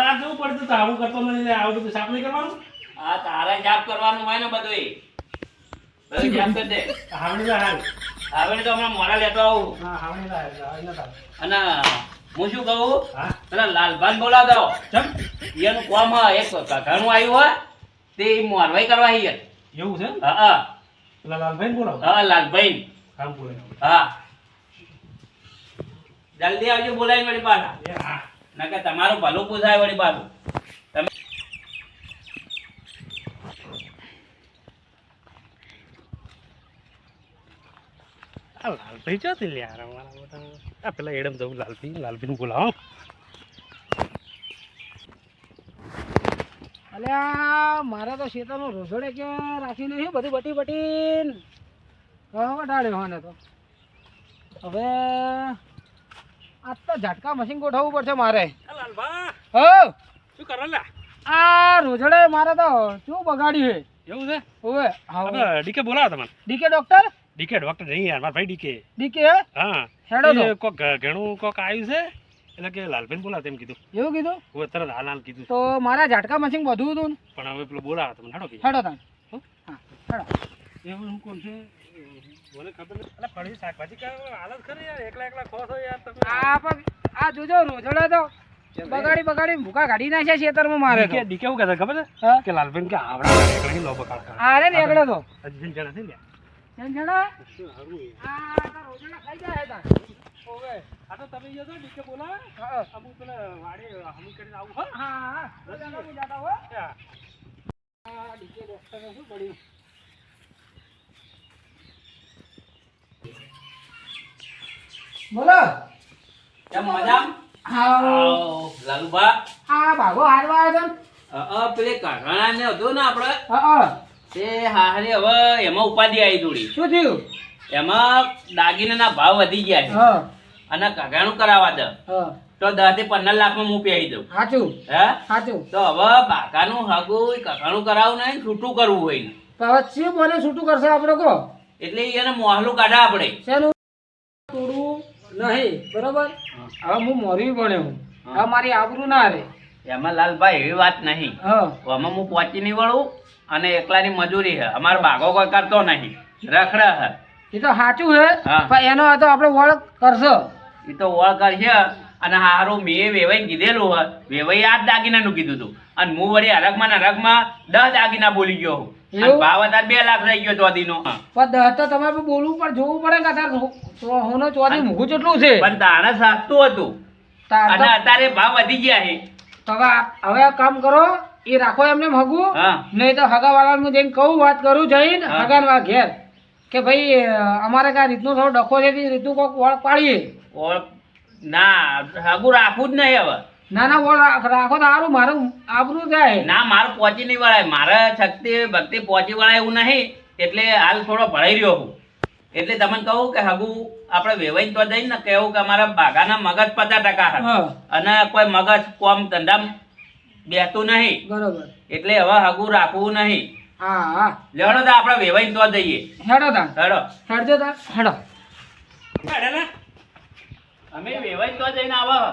આ જવું પડતું તો? આવું કરતો નથી આવું બધું સાફ નહીં કરવાનું? આ તારે જાપ કરવાનું હોય ને બધું બધું જાપ કરી દે. હાવણી હાલ. હવે તો હમણાં મોડા લેતો આવું. હા હાવણી લા હાલ એને તાલ. અને હું શું કહું? પેલા લાલભાન બોલાવ દો એનું કોમ એક ઘણું આવ્યું હોય તે મોરવાઈ કરવા હિયર એવું છે? હા હા. પેલા લાલભાઈ બોલાવો. હા લાલભાઈ. કામ બોલાવો હા. જલ્દી આવજો બોલાવી મારી પાછા. હા. નકર તમારું ભલું પૂછાય વળી પાછું. તમે આ લાલભાઈ ચોથી લે યાર અમારા બધા? આ પેલા એડમ જવું લાલભાઈ લાલભાઈ બોલાવો. અલ્યા મારે તો શેતાનું રસોડે કે રાખીને છે? બધું બટી બટીન. હા વટાડ્યો હોને તો. હવે આજ તો ઝટકા મશીન ગોઠવવું પડશે મારે. હો? શું કરો લે? આ રોજડે મારે તો શું બગાડ્યું છે? એવું છે? હવે હા ડીકે બોલાવો તમને ડીકે ડોક્ટર? ડીકે ડોક્ટર નહીં યાર મારા ભાઈ ડીકે. ડીકે હે? હેડો તો. કોક ઘણું કોક આવ્યું છે એટલે કે લાલબેન બોલા તેમ કીધું. એવું કીધું? હું તરત હાલ હાલ કીધું. તો મારા ઝાટકા મશીન બધું હતું પણ હવે પેલો બોલાવો તમને હાડો હેડો તમે. હા? હેડો. એવું હું કોણ છે? મને ખબર નથી અલા ફળી શાકભાજી કા હાલત ખરી યાર? એકલા એકલા ખો છો યાર તમે. આ પણ આ જોજો રોઝડે તો બગાડી બગાડી ભૂકા કાઢી નાખ્યા ખેતરમાં મારે કે ડીકે કહેતા ખબર છે? હા? કે લાલબેન કે આવડા એકલા લો લોબો કાઢ અરે ને એકડો તો. હજી જણા છે ને જણા શું હારું. આ રોજના ખાઈ જાય તાર. ઓવે આ તો તમે જો ડીકે બોલાવે. હા. અમુક પેલા વાડી હમુક કરીને આવું હો. હા હા. હું. જાતા હો. હા. ડીકે ડોક્ટરને શું પડ્યું? બોલો. કેમ મજામ? હા લાલુબા હા ભાગો હાલવા આવ્યો અ, પેલી કાઢવાના ને હતો ને આપણે અ તે હારે હવે એમાં ઉપાધિ આવી થોડી. શું થયું? એમાં દાગીનાના ભાવ વધી ગયા છે. અને કઘાણું કરાવવા દે. તો દસથી પંદર લાખમાં હું પહેરી દઉં. સાચું હે? સાચું તો હવે બાકાનું હગું કઘાણું કરાવું નહીં છૂટું કરવું હોય ને. તો હવે શું બોલે છૂટું કરશે આપણે કહો. એટલે એને મોહલું કાઢા આપણે નહીં બરોબર? હવે હું મોરવી ભણ્યો. હવે મારી આબરૂ ના રે. એમાં લાલભાઈ એવી વાત નહીં. આમાં હું પહોંચી નહીં વળું અને એકલાની મજૂરી હે અમારો બાગો કોઈ કરતો નહીં. રખડા હે એ તો સાચું હે. પણ એનો તો આપણે ઓળખ કરશો. એ તો ઓળ કરશે અને હારું મેં વેવાઈ કીધેલું હે વેવાઈ આ દાગીનાનું કીધું હતું. અને હું વળી હરકમાં ને હરકમાં દસ દાગીના બોલી ગયો હું? ભાવ અત્યારે બે લાખ થઈ ગયો ચોધીનો. પણ તો તમારે બોલવું પણ જોવું પડે કે અત્યારે હોનો ચોથી મૂકું કેટલું છે. પણ તાણે સસ્તું હતું. અને અત્યારે ભાવ વધી ગયા છે. તો હવે કામ કરો એ રાખો એમને હગું હા. નહીં તો હગા વાળાનું જઈને કહું વાત કરું જઈને હગા ઘેર. કે ભાઈ અમારે કઈ રીતનું થોડો ડખો છે રીતનું કોઈક ઓળખ પાડીએ. ઓળ ના હગું રાખવું જ નહીં હવે. ના ના ઓળ રાખો તો સારું મારું આબરું જાય. ના મારું પહોંચી નહીં વળાય. મારે શક્તિ ભક્તિ પહોંચી વળાય એવું નહીં. એટલે હાલ થોડો ભરાઈ રહ્યો હું. એટલે તમને કહું કે હગુ આપણે વેવાઈ તો જઈને ને કહેવું કે અમારા બાગાના મગજ પચાસ ટકા છે હા. અને કોઈ મગજ કોમ ધંધા બેતું નહીં. બરોબર. એટલે હવે હગુ રાખવું નહીં. હા હા. લેવડો તો આપણે વેવાઈ તો જઈએ. હેડો તા. હેડો. હેડજો તા. હેડો. અમે વેવાઈ તો જઈને આવા.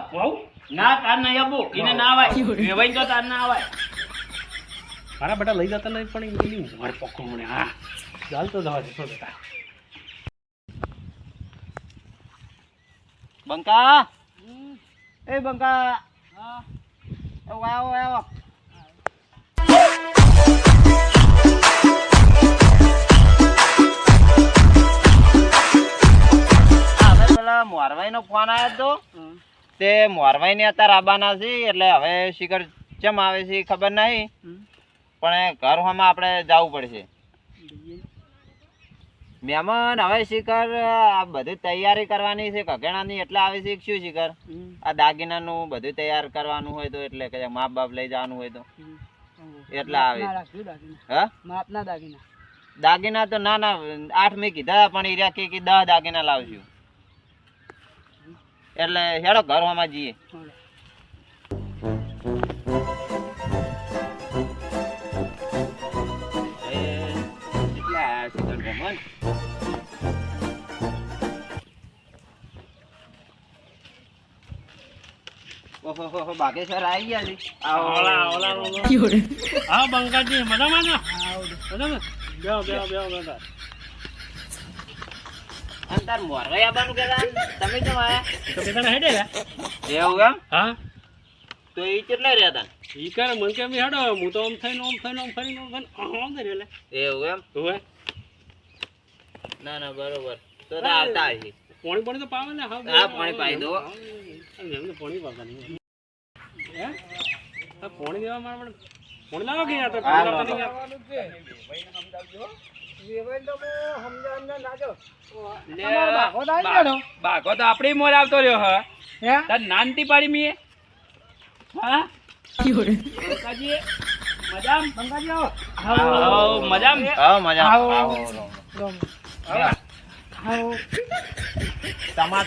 ના તાર નહીં આવું એને ના આવે વેવાઈ તો તાર ના આવાય મારા બેટા લઈ જતા નહીં પણ એની નહીં મારે મને હા. ચાલ તો જવા દેશો બેટા. બંકા? એ બંકા. આવો આવો આવો પેલા મોરવાઈ નો ફોન આવ્યો તો. તે મોરવાઈ ને અત્યારે આવવાના છે એટલે હવે શિખર ચમ આવે છે ખબર નહીં. પણ ઘર હોમાં આપણે જવું પડશે. મહેમાન હવે શિખર આ બધી તૈયારી કરવાની છે કઘેણાની એટલે આવે છે શું શિખર? આ દાગીનાનું બધું તૈયાર કરવાનું હોય તો એટલે કે માપ બાપ લઈ જવાનું હોય તો. એટલે આવે. હા? માપના દાગીના. દાગીના તો ના ના આઠ મેં કીધા પણ એ રહ્યા કે કે દસ દાગીના લાવશું. એટલે હેડો ઘરવામાં જઈએ. બાકી આવી ગયા છે. આવો. ઓલા ઓલા ઓલા. હા બંકાજી મજામાં ને? મજામાં? બેહો બેહો બેહો બેહો. અને તાર મોરવાઈ આવવાનું તમે કેમ આયા હેડે એવું એમ હા. તો એ કેટલા રહ્યા હતા ઈ કરે મન કેમ હેડો? હું તો આમ થઈને આમ થઈને આમ ફરીને આમ થઈને આમ કરી લે એવું એમ? હવે. ના ના બરોબર. તો આવતા પાણી પાણી તો પાવે ને હા હા, પાણી પાઈ દો. એમને પાણી પાવતા નહીં. હે? પાણી દેવા મારે પણ લાવો કે યાર તો? પાણી બાઘો તો મોર આવતો રહ્યો હ. હે? તાર નાનતી પાડી મીએ હા બંકાજી મજામ? બંકાજી આવો. આવો મજામ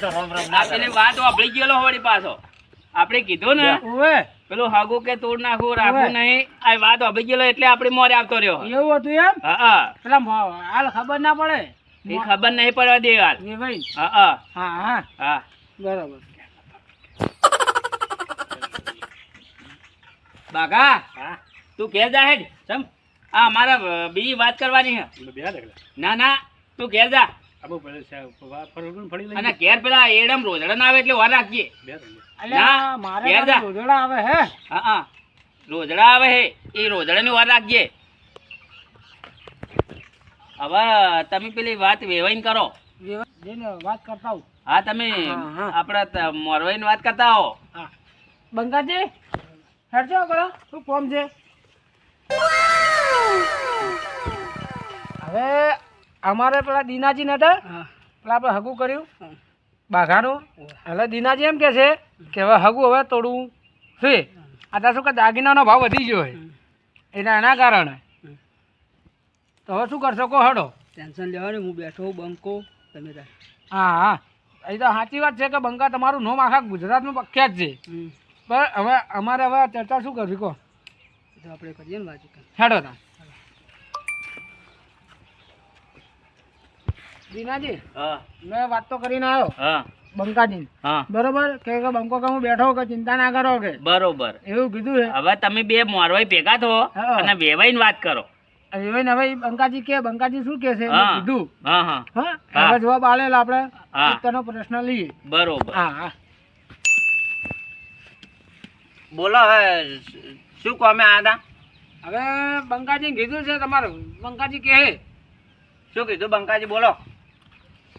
રોમ રોમ ના પેલી વાત આપડી ગયેલો વળી પાછો. આપણે કીધું ને ઓવે. પેલું હાગો કે તોડ નાખો રાખો નહીં. આ વાત વાપરી ગયેલો એટલે આપણે મોરે આવતો રહ્યો. એવું હતું એમ? હા હા. પેલા હાલ ખબર ના પડે. એ ખબર નહીં પડવા દે હાલ. હા હા. હા હા. હા. બરાબર. બાગા તું ઘેર જા હેડ. ચમ. આ અમારા બીજી વાત કરવાની છે. ના ના. તું ઘેર જા. અને ઘેર પેલા એડમ રોજડા આવે એટલે વાર રાખજે. બે થઈ અલ્યા મારે ઘેર જા. તો રોજડા આવે હે? હા હા. રોજડા આવે હે. એ રોજડાની વાર રાખજે. હવે તમે પેલી વાત વેવાઈને કરો. વાત કરતા હો હા તમે. આપણા મોરવાઈની વાત કરતા હો. હા. બંકાજી હેડજો કરો શું કોમ છે? હવે અમારે પેલા દીનાજી નતા પેલા આપણે હગું કર્યું. બાઘાનું. એટલે દીનાજી એમ કે છે કે હવે હગું હવે તોડવું છે. આ શું કે દાગીનાનો ભાવ વધી ગયો છે. એના એના કારણે. તો હવે શું કરશો કહો હડો. ટેન્શન લેવાનું હું બેઠો બંકો. તમે હા હા. એ તો સાચી વાત છે કે બંકા તમારું નોમ આખા ગુજરાતમાં પ્રખ્યાત છે. પણ હવે અમારે હવે ચર્ચા શું કરવી કહો. આપણે કરીએ ને બાજુ હેડો તા. દીનાજી હા. મેં વાત તો કરીને આવ્યો હા. બંકાજી હા. બરોબર? કે બંકો કે હું બેઠો કે ચિંતા ના કરો કે? બરોબર. એવું કીધું છે હવે તમે બે મોરવાઈ ભેગા થો અને વેવાઈ ને વાત કરો. હવે હવે બંકાજી કે બંકાજી શું કે છે? કીધું. હા હા. હા. હવે જવાબ આલેલા આપણે. હા. પ્રશ્ન લઈએ. બરોબર. હા હા. બોલો હવે શું કોમે આદા હવે બંકાજી કીધું છે તમારું. બંકાજી કે શું કીધું? બંકાજી બોલો.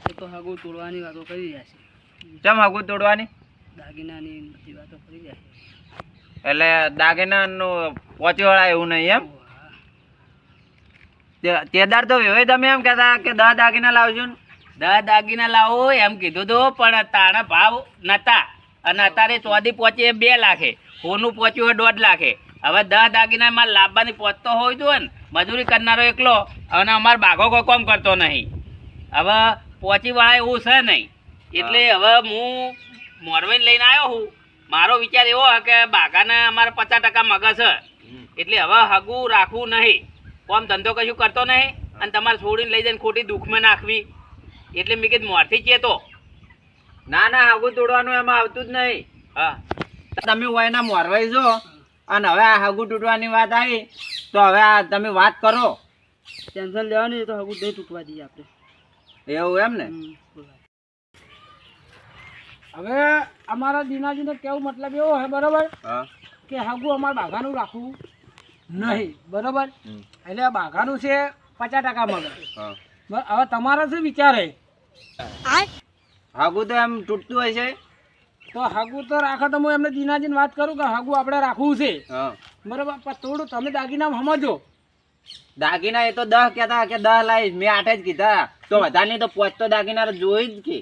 એ તો હાગુ તોડવાની વાતો કરી રહ્યા છે. ચમ હગું તોડવાની? દાગીનાની બધી વાતો કરી રહ્યા એટલે દાગીના નું પહોંચી વળાય એવું નહીં એમ? તેદાર તો વેવાઈ તમે એમ કહેતા કે દસ દાગીના લાવજો ને? દસ દાગીના લાવો એમ કીધું તું પણ તારા ભાવ નતા. અને અત્યારે ચોદી પહોંચી બે લાખે. સોનું પહોંચ્યું હોય દોઢ લાખે. હવે દસ દાગીના માં લાવવાની પહોંચતો હોય તો ને મજૂરી કરનારો એકલો. અને અમાર બાઘો કોઈ કોમ કરતો નહીં. હવે પહોંચી વળાય એવું છે નહીં. એટલે હવે હું મોરવાઈને લઈને આવ્યો હું. મારો વિચાર એવો હે કે બાઘાને અમારે પચાસ ટકા મગજ છે. એટલે હવે હગું રાખવું નહીં. કોમ ધંધો કશું કરતો નહીં અને તમારે છોડીને લઈ જઈને ખોટી દુઃખમાં નાખવી. એટલે મેં કીધું મોરથી ચેતો ના ના હગું તોડવાનું એમાં આવતું જ નહીં. હા. તમે વાયના મોરવાઈ જો અને હવે આ હગું તૂટવાની વાત આવી તો હવે આ તમે વાત કરો. ટેન્શન લેવાની તો હગું નહીં તૂટવા દઈએ આપણે. એવું એમ ને? હવે અમારા દીનાજીને કેવું મતલબ એવો છે બરોબર? કે હાગુ અમારે બાઘાનું રાખવું નહીં બરોબર? એટલે આ બાઘાનું છે પચાસ ટકા મગર હવે તમારો શું વિચાર? છે હાગુ તો એમ તૂટતું હોય છે? તો હાગું તો રાખો તો હું એમને દીનાજીને વાત કરું કે હાગુ આપણે રાખવું છે. હા. બરોબર પણ થોડું તમે દાગીના સમજો. દાગીના એ તો દહ કેતા કે દહ લાવીશ મેં આઠ જ કીધા. તો વધારે તો પોચ તો દાગીના જોઈ જ કે.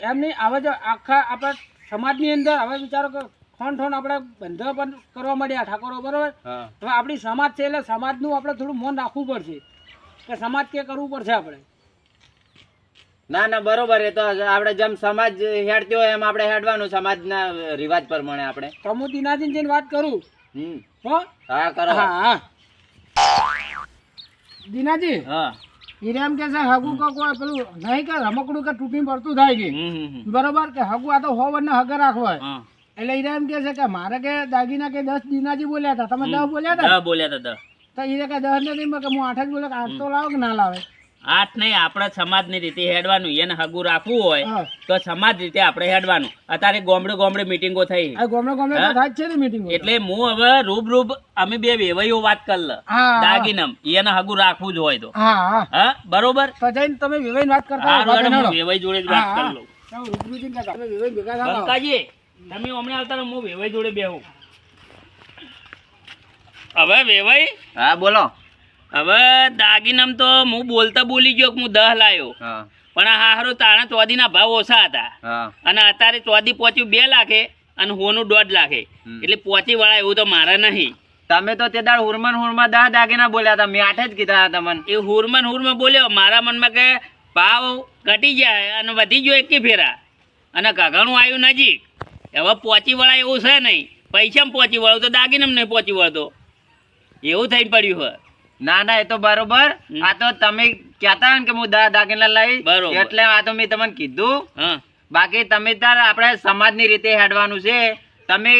એમ નહીં હવે જો આખા આપણા સમાજની અંદર હવે વિચારો કે ફોન ફોન આપણે બંધો પણ કરવા માંડ્યા ઠાકોરો બરોબર? હવે આપણી સમાજ છે એટલે સમાજનું આપણે થોડું મન રાખવું પડશે. કે સમાજ કે કરવું પડશે આપણે? ના ના બરોબર. એ તો આપણે જેમ સમાજ હેડતી હોય એમ આપણે હેડવાનું સમાજના રિવાજ પ્રમાણે આપણે. હું જઈને વાત કરું. હમ. હા કરો. હા હા. દીનાજી હા. એમ કે છે હગુ કો કોઈ પેલું નહીં કે રમકડું કે તૂટી પડતું થાય હમ. બરોબર કે હગુ આ તો હોવ ને હગે રાખવાય એટલે હિરામ એમ કે છે કે મારે કે દાગીના કે દસ દિનાજી બોલ્યા હતા. તમે દસ બોલ્યા હતા? બોલ્યા હતા તો ઈરા કે દસ નથી કે હું આઠ જ બોલ્યો આઠ તો લાવો કે ના લાવે? આઠ નહીં આપણે સમાજની રીતે હેડવાનું. એને હગું રાખવું હોય તો સમાજ રીતે આપણે હેડવાનું. અત્યારે ગોમડે ગોમડે મિટિંગો થઈ. ગોમડે ગોમડે હા? છે ને મીટિંગ એટલે હું હવે રૂબ રૂબ અમે બે વેવાઈઓ વાત કર લ. દાગીનમ. એને હગું રાખવું જ હોય તો. હા હા. હા બરોબર? તો જઈને તમે વેવાઈ વાત કરતા. વેવાઈ જોડે જ વાત કર. લઉં. તમે હમણાં આવતા હું વેવાઈ જોડે બેહું. હવે વેવાઈ? હા બોલો. હવે દાગીનમ તો હું બોલતા બોલી ગયો કે હું દહ લાયો. પણ આ હારો તાણા ચોદીના ભાવ ઓછા હતા. અને અત્યારે ચોદી પહોંચ્યું બે લાખે અને હોનું દોઢ લાખે. એટલે પહોંચી વળા એવું તો મારે નહીં. તમે તો તે દાડ હુરમન હુરમા દહ દાગીના બોલ્યા હતા મેં આઠે જ કીધા હતા મને એ હુરમન હુરમાં બોલ્યો મારા મનમાં કે ભાવ ઘટી જાય અને વધી ગયો એકી ફેરા. અને ઘઘણું આવ્યું નજીક. હવે પહોંચી વળા એવું છે નહીં. પૈસામાં પહોંચી વળો તો દાગીનામાં નહીં પહોંચી વળતો. એવું થઈ પડ્યું હોય. ના ના એ તો બરોબર. આ તો તમે કહેતા ને કે હું દા દાગીના લઈ એટલે આ તો મેં તમને કીધું. બાકી તમે તાર આપણે સમાજની રીતે હેડવાનું છે. તમે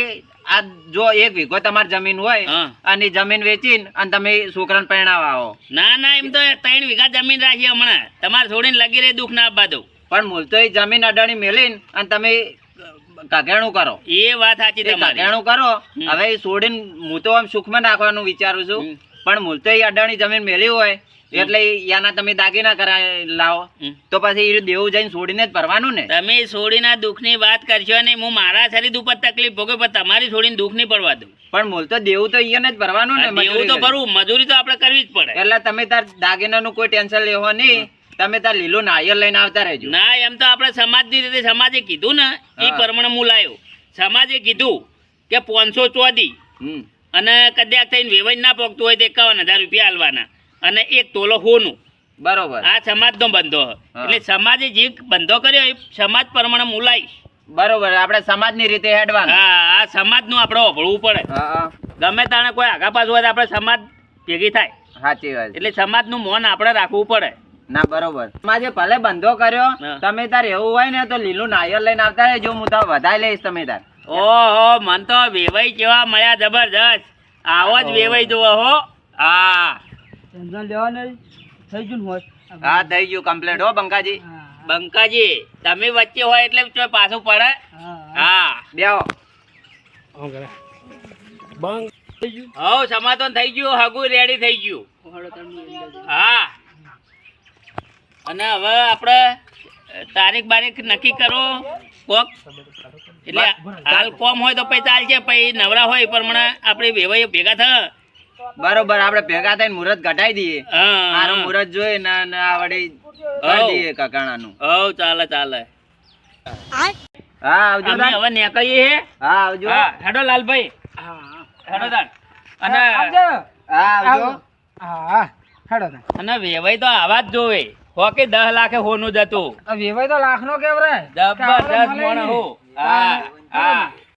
આ જો એક વીઘો તમારી જમીન હોય અને જમીન વેચીને અને તમે છોકરાને પરણાવવા. આવો ના ના એમ તો ત્રણ વીઘા જમીન રાખી હમણાં. તમારે થોડીને લગી રહી દુઃખ ના આપવા દઉં પણ મૂળ તો એ જમીન અડાણી મેલીને અને તમે કઘેણું કરો. એ વાત સાચી કઘેણું કરો. હવે છોડીને હું તો આમ સુખમાં નાખવાનું વિચારું છું. પણ મૂળ તો એ અડાણી જમીન મેલી હોય એટલે યાના તમે દાગીના કરાવી લાવો. તો પછી એ દેવું જઈને છોડીને જ ભરવાનું ને? તમે છોડીના દુઃખની વાત કરશો ને હું મારા શરીર ઉપર તકલીફ ભોગે પણ તમારી છોડીને દુઃખ નહીં પડવા દઉં. પણ મૂળ તો દેવું તો એને જ ભરવાનું ને દેવું તો. ભરવું મજૂરી તો આપણે કરવી જ પડે. એટલે તમે તાર દાગીનાનું કોઈ ટેન્શન લેવો નહીં તમે તાર લીલું નાળિયેર લઈને આવતા રહેજો. ના એમ તો આપણે સમાજની રીતે સમાજે કીધું ને એ. પ્રમાણે હું લાયો સમાજે કીધું કે પાંચસો ચોદી અને કદાચ થઈને વેવાઈ ના પોગતું હોય તો એકાવન હજાર રૂપિયા આલવાના. અને એક તોલો હોનું. બરોબર. આ સમાજનો બંધો. એટલે સમાજે જે બંધો કર્યો એ સમાજ પ્રમાણે મુલાઈ બરોબર આપણે સમાજની રીતે હેડવાનું. હા આ સમાજનું આપણે ઓભળવું પડે. ગમે તાણે કોઈ આગા પાછું હોય તો આપણે સમાજ ભેગી થાય. સાચી વાત. એટલે સમાજનું મોન આપણે રાખવું પડે. ના બરોબર. સમાજે ભલે બંધો કર્યો તમે તાર એવું હોય ને તો લીલું નાયર લઈને આવતા રહેજો. હું તો વધારે લઈશ તમે તાર. ઓહો મન તો વેવાઈ કેવા મળ્યા જબરજસ્ત. આવો જ વેવાઈ જોવો હો. હા. ટેન્શન લેવા નહીં. થઈ ગયું ને હા થઈ ગયું કમ્પ્લેટ હો બંકાજી. બંકાજી તમે વચ્ચે હોય એટલે તો પાછું પડે. હા, હા. હા બેહો. આમ થઈ ગયું? હવ સમાધાન થઈ ગયું હગું રેડી થઈ ગયું. હા. અને હવે આપણે તારીખ બારીખ નક્કી કરો કોક. એટલે હાલ કોમ હોય તો પછી ચાલશે પછી નવરા હોય પ્રમાણે આપણે વેવાઈ ભેગા થા. બરોબર આપણે ભેગા થઈને મુહૂર્ત ઘટાઈ દઈએ. મારો મુહૂર્ત જોઈ ને ને આ કરી દઈએ કકાણાનું. હવ ચાલે ચાલે. હા આવજો અમે હવે નીકળીએ હે. હા આવજો. હેડો લાલભાઈ. હા, હેડો તાર અને આવજો. હા આવજો. હા. હેડો તાન. અને વેવાઈ તો આવા જ જોવે. હો કે દહ લાખે હોનું જતું વેવાઈ તો લાખ નો કે આપણે જબરજસ્ત મોણ. હો. હા હા